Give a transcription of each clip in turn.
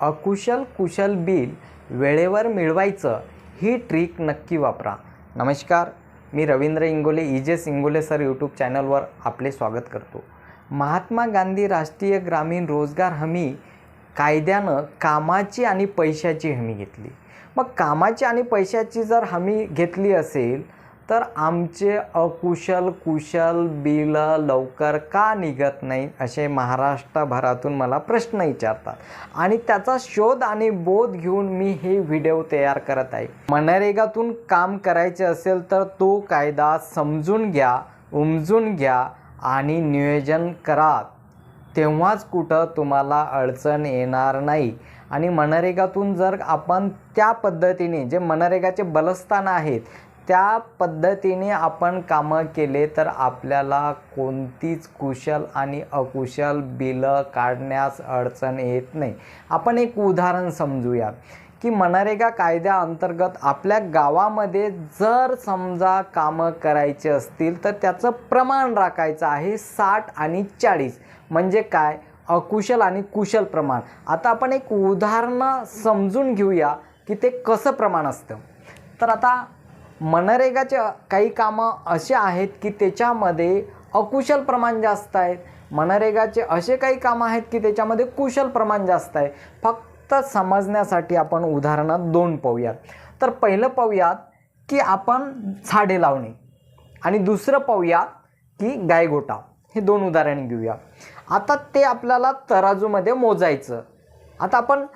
अकुशल कुशल बिल वेळेवर मिळवायचं ही ट्रिक नक्की वापरा. नमस्कार मी रवींद्र इंगोले इजेस इंगोले सर यूट्यूब चॅनलवर आपले स्वागत करतो. महात्मा गांधी राष्ट्रीय ग्रामीण रोजगार हमी कायद्यानं कामाची आणि पैशाची हमी घेतली. मग कामाची आणि पैशाची जर हमी घेतली असेल तर आमचे अकुशल कुशल बिल लवकर का निघत नाही असे महाराष्ट्रभरातून मला प्रश्न विचारतात. आणि त्याचा शोध आणि बोध घेऊन मी हे व्हिडिओ तयार करत आहे. मनरेगातून काम करायचे असेल तर तो कायदा समजून घ्या उमजून घ्या आणि नियोजन करा. तेव्हाच कुठं तुम्हाला अडचण येणार नाही. आणि मनरेगातून जर आपण त्या पद्धतीने जे मनरेगाचे बलस्थान आहेत त्या पद्धतीने आपण कामं केले तर आपल्याला कोणतीच कुशल आणि अकुशल बिलं काढण्यास अडचण येत नाही. आपण एक उदाहरण समजूया की मनरेगा कायद्याअंतर्गत आपल्या गावामध्ये जर समजा कामं करायची असतील तर त्याचं प्रमाण राखायचं आहे साठ आणि चाळीस. म्हणजे काय? अकुशल आणि कुशल प्रमाण. आता आपण एक उदाहरणं समजून घेऊया की ते कसं प्रमाण असतं. तर आता मनरेगाचे काही कामं असे आहेत की त्याच्यामध्ये अकुशल प्रमाण जास्त आहेत मनरेगाचे असे काही कामं आहेत की त्याच्यामध्ये कुशल प्रमाण जास्त आहे. फक्त समजण्यासाठी आपण उदाहरणात दोन पाहूयात. तर पहिलं पाहूयात की आपण झाडे लावणे आणि दुसरं पाहूयात की गायगोटा. हे दोन उदाहरण घेऊया. आता ते आपल्याला तराजूमध्ये मोजायचं. आता आपण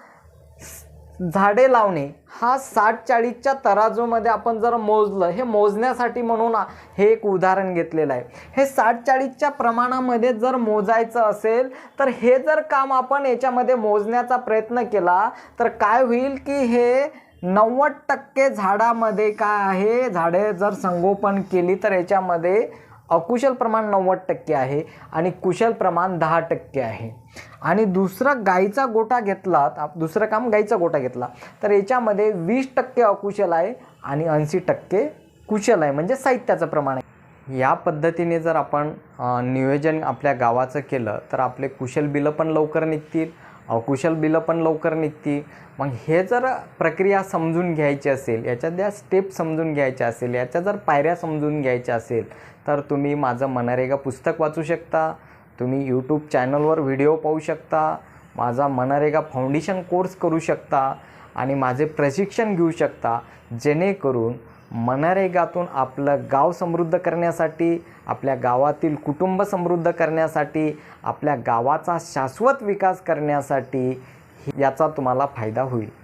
झाडे लावणे हा साठ चाळीसच्या तराजूमध्ये आपण जर मोजलं हे मोजण्यासाठी म्हणून हे एक उदाहरण घेतलेलं आहे. हे साठ चाळीसच्या प्रमाणामध्ये जर मोजायचं असेल तर हे जर काम आपण याच्यामध्ये मोजण्याचा प्रयत्न केला तर काय होईल की हे नव्वद टक्के झाडामध्ये काय आहे? झाडे जर संगोपन केली तर याच्यामध्ये अकुशल प्रमाण नव्वद टक्के आहे आणि कुशल प्रमाण दहा टक्के आहे. आणि दुसरा गाईचा गोटा घेतला दुसरं काम गाईचा गोटा घेतला तर याच्यामध्ये वीस टक्के अकुशल आहे आणि ऐंशी टक्के कुशल आहे म्हणजे साहित्याचं प्रमाण आहे. या पद्धतीने जर आपण नियोजन आपल्या गावाचं केलं तर आपले कुशल बिलं पण लवकर निघतील अकुशल बिलं पण लवकर निघती. मग हे जर प्रक्रिया समजून घ्यायची असेल याच्या ज्या स्टेप समजून घ्यायच्या असेल याच्या जर पायऱ्या समजून घ्यायच्या असेल तर तुम्ही माझं मनरेगा पुस्तक वाचू शकता तुम्ही यूट्यूब चॅनलवर व्हिडिओ पाहू शकता माझा मनरेगा फाउंडेशन कोर्स करू शकता आणि माझे प्रशिक्षण घेऊ शकता जेणेकरून मनरेगातून आपलं गाव समृद्ध करण्यासाठी आपल्या गावातील कुटुंब समृद्ध करण्यासाठी आपल्या गावाचा शाश्वत विकास करण्यासाठी याचा तुम्हाला फायदा होईल.